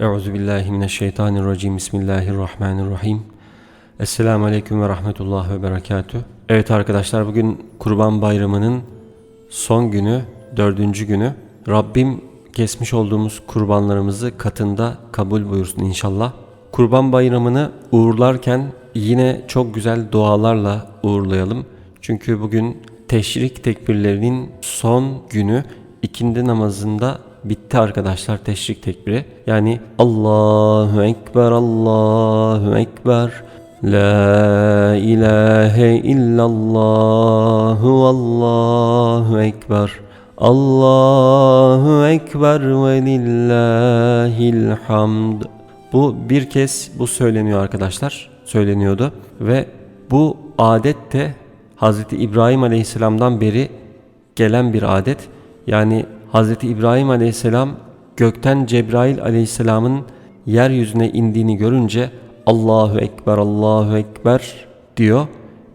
Euzu billahi mineşşeytanirracim. Bismillahirrahmanirrahim. Esselamu aleyküm ve rahmetullah ve berekatü. Evet arkadaşlar bugün Kurban Bayramı'nın son günü, dördüncü günü. Rabbim kesmiş olduğumuz kurbanlarımızı katında kabul buyursun inşallah. Kurban Bayramı'nı uğurlarken yine çok güzel dualarla uğurlayalım. Çünkü bugün teşrik tekbirlerinin son günü ikindi namazında bitti arkadaşlar teşrik tekbiri. Yani Allahu Ekber, Allahu Ekber. La ilahe illallah, Allahu Ekber. Allahu Ekber ve lillahil hamd. Bu bir kez bu söyleniyor arkadaşlar. Söyleniyordu ve bu adet de Hz. İbrahim Aleyhisselam'dan beri gelen bir adet. Yani Hz. İbrahim Aleyhisselam gökten Cebrail Aleyhisselam'ın yeryüzüne indiğini görünce Allahu Ekber, Allahu Ekber diyor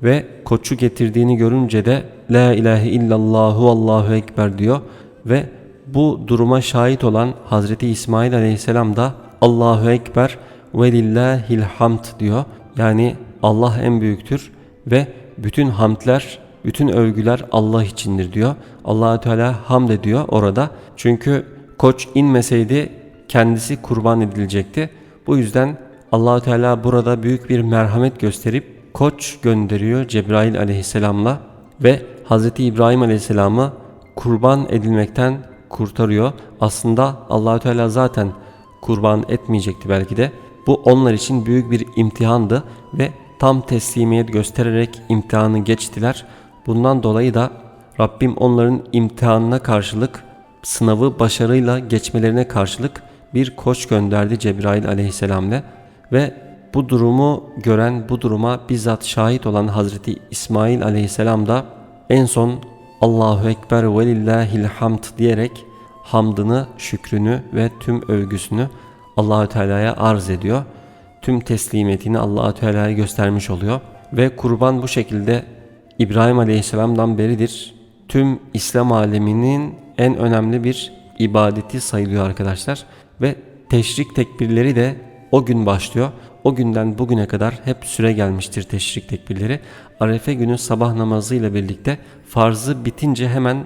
ve koçu getirdiğini görünce de La ilahe illallahu Allahu Ekber diyor ve bu duruma şahit olan Hazreti İsmail Aleyhisselam da Allahu Ekber ve lillahil hamd diyor. Yani Allah en büyüktür ve bütün hamdler, bütün övgüler Allah içindir diyor. Allahü Teala hamd ediyor orada. Çünkü koç inmeseydi kendisi kurban edilecekti. Bu yüzden Allahü Teala burada büyük bir merhamet gösterip koç gönderiyor Cebrail aleyhisselamla ve Hz. İbrahim aleyhisselamı kurban edilmekten kurtarıyor. Aslında Allahü Teala zaten kurban etmeyecekti belki de. Bu onlar için büyük bir imtihandı ve tam teslimiyet göstererek imtihanı geçtiler. Bundan dolayı da Rabbim onların imtihanına karşılık sınavı başarıyla geçmelerine karşılık bir koç gönderdi Cebrail aleyhisselamle ve bu durumu gören, bu duruma bizzat şahit olan Hazreti İsmail aleyhisselam da en son Allahu Ekber ve hamd diyerek hamdını, şükrünü ve tüm övgüsünü Allahü Teala'ya arz ediyor. Tüm teslimiyetini Allahü Teala'ya göstermiş oluyor ve kurban bu şekilde İbrahim Aleyhisselam'dan beridir. Tüm İslam aleminin en önemli bir ibadeti sayılıyor arkadaşlar ve teşrik tekbirleri de o gün başlıyor. O günden bugüne kadar hep süre gelmiştir teşrik tekbirleri. Arefe günü sabah namazı ile birlikte farzı bitince hemen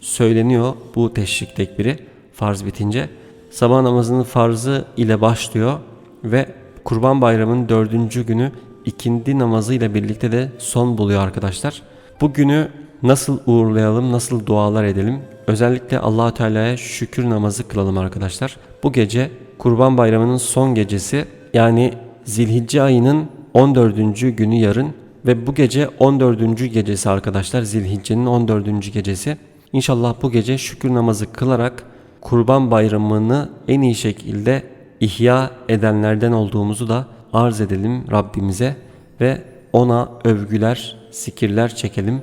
söyleniyor bu teşrik tekbiri. Farz bitince sabah namazının farzı ile başlıyor ve Kurban Bayramı'nın dördüncü günü ikindi namazı ile birlikte de son buluyor arkadaşlar. Bu günü nasıl uğurlayalım, nasıl dualar edelim? Özellikle Allahü Teala'ya şükür namazı kılalım arkadaşlar. Bu gece Kurban Bayramı'nın son gecesi yani Zilhicce ayının 14. günü yarın ve bu gece 14. gecesi arkadaşlar Zilhicce'nin 14. gecesi. İnşallah bu gece şükür namazı kılarak Kurban Bayramı'nı en iyi şekilde ihya edenlerden olduğumuzu da arz edelim Rabbimize ve ona övgüler, zikirler çekelim.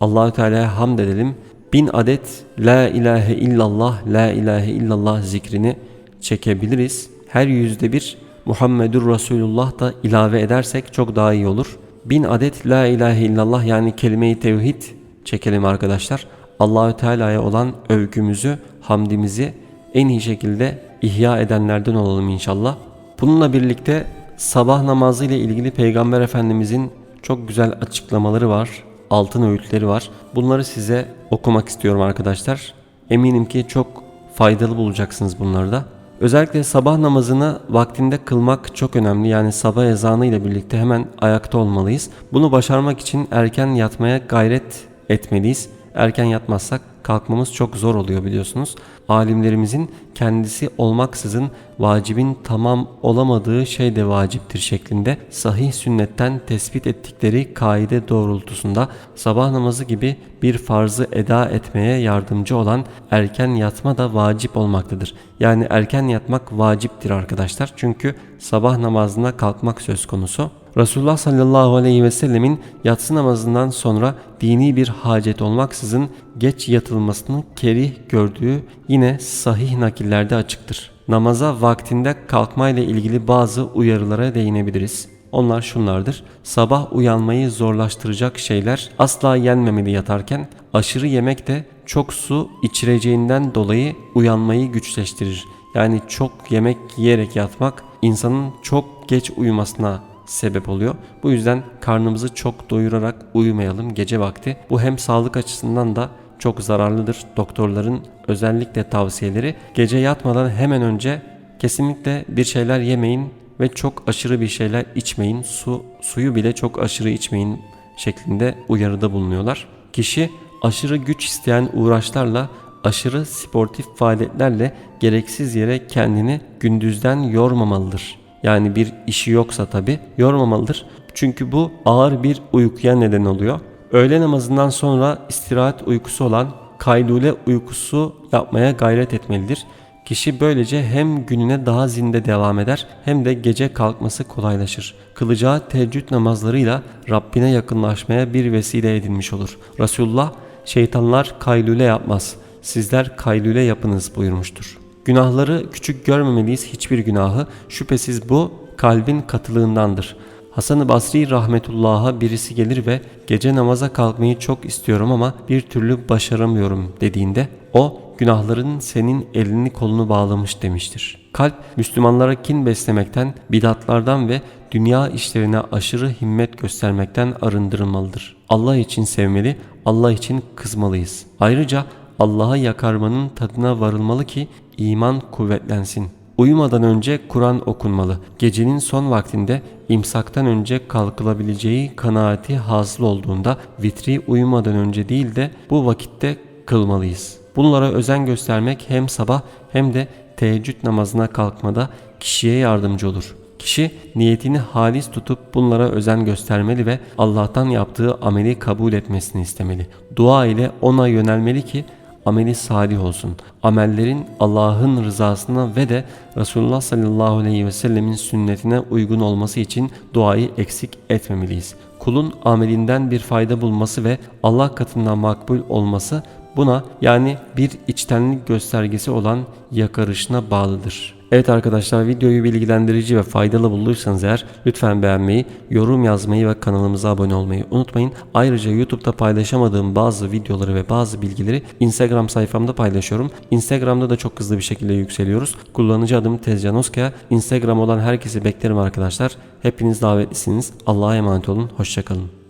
Allahü Teala'ya hamd edelim. Bin adet La ilahe illallah, La ilahe illallah zikrini çekebiliriz. Her yüzde bir Muhammedur Resulullah da ilave edersek çok daha iyi olur. Bin adet La ilahe illallah yani kelime-i tevhid çekelim arkadaşlar. Allahü Teala'ya olan övgümüzü, hamdimizi en iyi şekilde ihya edenlerden olalım inşallah. Bununla birlikte sabah namazı ile ilgili Peygamber Efendimizin çok güzel açıklamaları var. Altın öğütleri var. Bunları size okumak istiyorum arkadaşlar. Eminim ki çok faydalı bulacaksınız bunları da. Özellikle sabah namazını vaktinde kılmak çok önemli. Yani sabah ezanı ile birlikte hemen ayakta olmalıyız. Bunu başarmak için erken yatmaya gayret etmeliyiz. Erken yatmazsak kalkmamız çok zor oluyor biliyorsunuz. Alimlerimizin kendisi olmaksızın vacibin tamam olamadığı şey de vaciptir şeklinde sahih sünnetten tespit ettikleri kaide doğrultusunda sabah namazı gibi bir farzı eda etmeye yardımcı olan erken yatma da vacip olmaktadır. Yani erken yatmak vaciptir arkadaşlar. Çünkü sabah namazına kalkmak söz konusu. Resulullah sallallahu aleyhi ve sellemin yatsı namazından sonra dini bir hacet olmaksızın geç yatılmasını kerih gördüğü yine sahih nakillerde açıktır. Namaza vaktinde kalkma ile ilgili bazı uyarılara değinebiliriz. Onlar şunlardır. Sabah uyanmayı zorlaştıracak şeyler asla yenmemeli yatarken aşırı yemek de çok su içireceğinden dolayı uyanmayı güçleştirir. Yani çok yemek yiyerek yatmak insanın çok geç uyumasına sebep oluyor. Bu yüzden karnımızı çok doyurarak uyumayalım gece vakti. Bu hem sağlık açısından da çok zararlıdır. Doktorların özellikle tavsiyeleri gece yatmadan hemen önce kesinlikle bir şeyler yemeyin ve çok aşırı bir şeyler içmeyin. Su suyu bile çok aşırı içmeyin şeklinde uyarıda bulunuyorlar. Kişi aşırı güç isteyen uğraşlarla aşırı sportif faaliyetlerle gereksiz yere kendini gündüzden yormamalıdır. Yani bir işi yoksa tabi yormamalıdır. Çünkü bu ağır bir uykuya neden oluyor. Öğle namazından sonra istirahat uykusu olan kaylule uykusu yapmaya gayret etmelidir. Kişi böylece hem gününe daha zinde devam eder hem de gece kalkması kolaylaşır. Kılacağı teheccüd namazlarıyla Rabbine yakınlaşmaya bir vesile edilmiş olur. Resulullah şeytanlar kaylule yapmaz. Sizler kaylule yapınız buyurmuştur. Günahları küçük görmemeliyiz hiçbir günahı. Şüphesiz bu kalbin katılığındandır. Hasan-ı Basri rahmetullah'a birisi gelir ve gece namaza kalkmayı çok istiyorum ama bir türlü başaramıyorum dediğinde o günahların senin elini kolunu bağlamış demiştir. Kalp Müslümanlara kin beslemekten, bidatlardan ve dünya işlerine aşırı himmet göstermekten arındırılmalıdır. Allah için sevmeli, Allah için kızmalıyız. Ayrıca Allah'a yakarmanın tadına varılmalı ki iman kuvvetlensin. Uyumadan önce Kur'an okunmalı. Gecenin son vaktinde imsaktan önce kalkılabileceği kanaati hasıl olduğunda vitri uyumadan önce değil de bu vakitte kılmalıyız. Bunlara özen göstermek hem sabah hem de teheccüd namazına kalkmada kişiye yardımcı olur. Kişi niyetini halis tutup bunlara özen göstermeli ve Allah'tan yaptığı ameli kabul etmesini istemeli. Dua ile ona yönelmeli ki ameli salih olsun. Amellerin Allah'ın rızasına ve de Resulullah sallallahu aleyhi ve sellemin sünnetine uygun olması için duayı eksik etmemeliyiz. Kulun amelinden bir fayda bulması ve Allah katından makbul olması buna yani bir içtenlik göstergesi olan yakarışına bağlıdır. Evet arkadaşlar videoyu bilgilendirici ve faydalı bulduysanız eğer lütfen beğenmeyi, yorum yazmayı ve kanalımıza abone olmayı unutmayın. Ayrıca YouTube'da paylaşamadığım bazı videoları ve bazı bilgileri Instagram sayfamda paylaşıyorum. Instagram'da da çok hızlı bir şekilde yükseliyoruz. Kullanıcı adım Tezcan Oskaya. Instagram olan herkesi beklerim arkadaşlar. Hepiniz davetlisiniz. Allah'a emanet olun. Hoşçakalın.